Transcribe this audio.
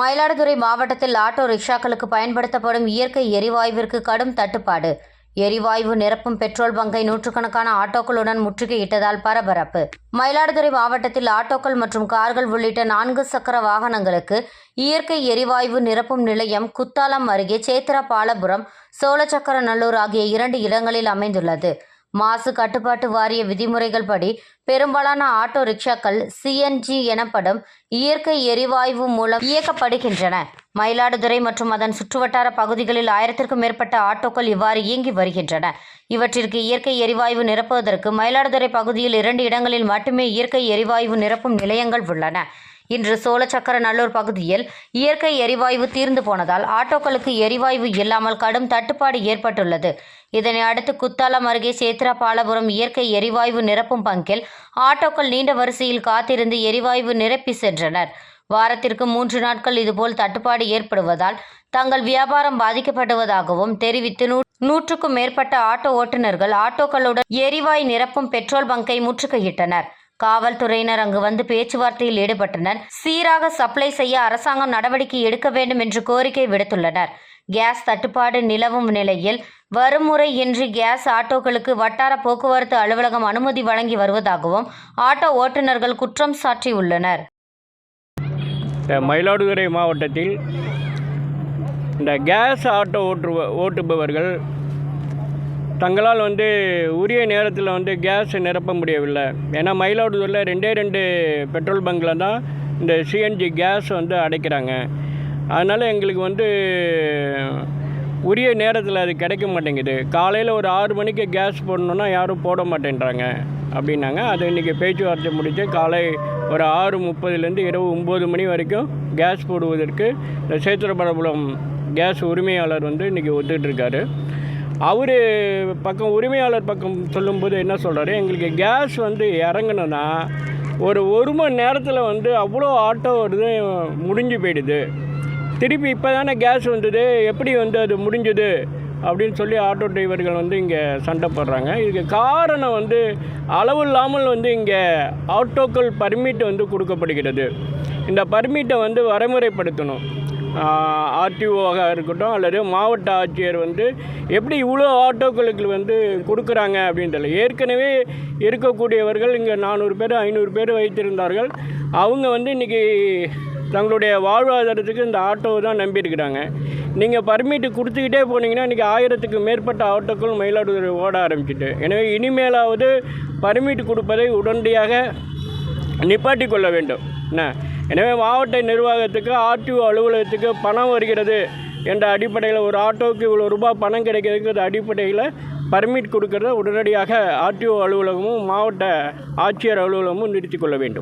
மயிலாடுதுறை மாவட்டத்தில் ஆட்டோ ரிக்ஷாக்களுக்கு பயன்படுத்தப்படும் இயற்கை எரிவாயுவிற்கு கடும் தட்டுப்பாடு. எரிவாயு நிரப்பும் பெட்ரோல் பங்கை நூற்றுக்கணக்கான ஆட்டோக்களுடன் முற்றுகையிட்டதால் பரபரப்பு. மயிலாடுதுறை மாவட்டத்தில் ஆட்டோக்கள் மற்றும் கார்கள் உள்ளிட்ட நான்கு சக்கர வாகனங்களுக்கு இயற்கை எரிவாயு நிரப்பும் நிலையம் குத்தாலம் அருகே சேத்திரபாலபுரம் சோழச்சக்கரநல்லூர் ஆகிய இரண்டு இடங்களில் அமைந்துள்ளது. மாசு கட்டுப்பாட்டு வாரிய விதிமுறைகள் படி பெரும்பாலான ஆட்டோ ரிக்ஷாக்கள் சிஎன்ஜி எனப்படும் இயற்கை எரிவாயு மூலம் இயக்கப்படுகின்றன. மயிலாடுதுறை மற்றும் அதன் சுற்றுவட்டார பகுதிகளில் ஆயிரத்திற்கும் மேற்பட்ட ஆட்டோக்கள் இவ்வாறு இயங்கி வருகின்றன. இவற்றிற்கு இயற்கை எரிவாயு நிரப்புவதற்கு மயிலாடுதுறை பகுதியில் இரண்டு இடங்களில் மட்டுமே இயற்கை எரிவாயு நிரப்பும் நிலையங்கள் உள்ளன. இன்று சோழச்சக்கரநல்லூர் பகுதியில் இயற்கை எரிவாயு தீர்ந்து போனதால் ஆட்டோக்களுக்கு எரிவாயு இல்லாமல் கடும் தட்டுப்பாடு ஏற்பட்டுள்ளது. இதனை அடுத்து குத்தாலம் அருகே சேத்ராபாலபுரம் இயற்கை எரிவாயு நிரப்பும் பங்கில் ஆட்டோக்கள் நீண்ட வரிசையில் காத்திருந்து எரிவாயு நிரப்பி சென்றனர். வாரத்திற்கு மூன்று நாட்கள் இதுபோல் தட்டுப்பாடு ஏற்படுவதால் தங்கள் வியாபாரம் பாதிக்கப்படுவதாகவும் தெரிவித்து நூ- நூற்றுக்கும் மேற்பட்ட ஆட்டோ ஓட்டுநர்கள் ஆட்டோக்களுடன் எரிவாயு நிரப்பும் பெட்ரோல் பங்கை முற்றுகையிட்டனர். காவல்துறையினர் அங்கு வந்து பேச்சுவார்த்தையில் ஈடுபட்டனர். சீராக சப்ளை செய்ய அரசாங்கம் நடவடிக்கை எடுக்க வேண்டும் என்று கோரிக்கை விடுத்துள்ளனர். கேஸ் தட்டுப்பாடு நிலவும் நிலையில் வருமுறை இன்றி கேஸ் ஆட்டோக்களுக்கு வட்டார போக்குவரத்து அலுவலகம் அனுமதி வழங்கி வருவதாகவும் ஆட்டோ ஓட்டுநர்கள் குற்றம் சாட்டியுள்ளனர். இந்த மயிலாடுதுறை மாவட்டத்தில் இந்த கேஸ் ஆட்டோ ஓட்டு ஓட்டுபவர்கள் தங்களால் வந்து உரிய நேரத்தில் வந்து கேஸ் நிரப்ப முடியவில்லை. ஏன்னா மயிலாடுதுறையில் ரெண்டே ரெண்டு பெட்ரோல் பங்கில் தான் இந்த சிஎன்ஜி கேஸ் வந்து அடைக்கிறாங்க. அதனால் எங்களுக்கு வந்து உரிய நேரத்தில் அது கிடைக்க மாட்டேங்குது. காலையில் ஒரு ஆறு மணிக்கு கேஸ் போடணுன்னா யாரும் போட மாட்டேன்றாங்க அப்படின்னாங்க. அது இன்றைக்கி பேச்சுவார்த்தை முடித்து காலை ஒரு ஆறு முப்பதுலேருந்து இரவு ஒம்பது மணி வரைக்கும் கேஸ் போடுவதற்கு இந்த சேத்திரபரபுரம் கேஸ் உரிமையாளர் வந்து இன்றைக்கி ஒத்துட்ருக்காரு அவர் பக்கம் உரிமையாளர் பக்கம் சொல்லும்போது என்ன சொல்கிறாரு எங்களுக்கு கேஸ் வந்து இறங்கணுன்னா ஒரு ஒரு மணி நேரத்தில் வந்து அவ்வளோ ஆட்டோ வருது முடிஞ்சு போயிடுது. திருப்பி இப்போ தானே கேஸ் வந்தது? எப்படி வந்து அது முடிஞ்சது? அப்படின்னு சொல்லி ஆட்டோ டிரைவர்கள் வந்து இங்கே சண்டை போடுறாங்க. இதுக்கு காரணம் வந்து அளவு இல்லாமல் வந்து இங்கே ஆட்டோக்கள் பர்மிட் வந்து கொடுக்கப்படுகிறது. இந்த பர்மிட்டை வந்து வரைமுறைப்படுத்தணும். ஆர்டிஓவாக இருக்கட்டும் அல்லது மாவட்ட ஆட்சியர் வந்து எப்படி இவ்வளோ ஆட்டோக்களுக்கு வந்து கொடுக்குறாங்க அப்படின்றல ஏற்கனவே இருக்கக்கூடியவர்கள் இங்கே நானூறு பேர் ஐநூறு பேர் வைத்திருந்தார்கள். அவங்க வந்து இன்றைக்கி தங்களுடைய வாழ்வாதாரத்துக்கு இந்த ஆட்டோவை தான் நம்பியிருக்கிறாங்க. நீங்கள் பர்மிட்டு கொடுத்துக்கிட்டே போனீங்கன்னா இன்றைக்கி ஆயிரத்துக்கு மேற்பட்ட ஆட்டோக்கள் மயிலாடுதுறை ஓட ஆரம்பிச்சிட்டு. எனவே இனிமேலாவது பர்மிட் கொடுப்பதை உடனடியாக நிப்பாட்டி கொள்ள வேண்டும். என்ன? எனவே மாவட்ட நிர்வாகத்துக்கு ஆர்டிஓ அலுவலகத்துக்கு பணம் வருகிறது என்ற அடிப்படையில் ஒரு ஆட்டோவுக்கு இவ்வளோ ரூபாய் பணம் கிடைக்கிறதுங்கிற அடிப்படையில் பர்மிட் கொடுக்கறத உடனடியாக ஆர்டிஓ அலுவலகமும் மாவட்ட ஆட்சியர் அலுவலகமும் நிறுத்தி கொள்ள வேண்டும்.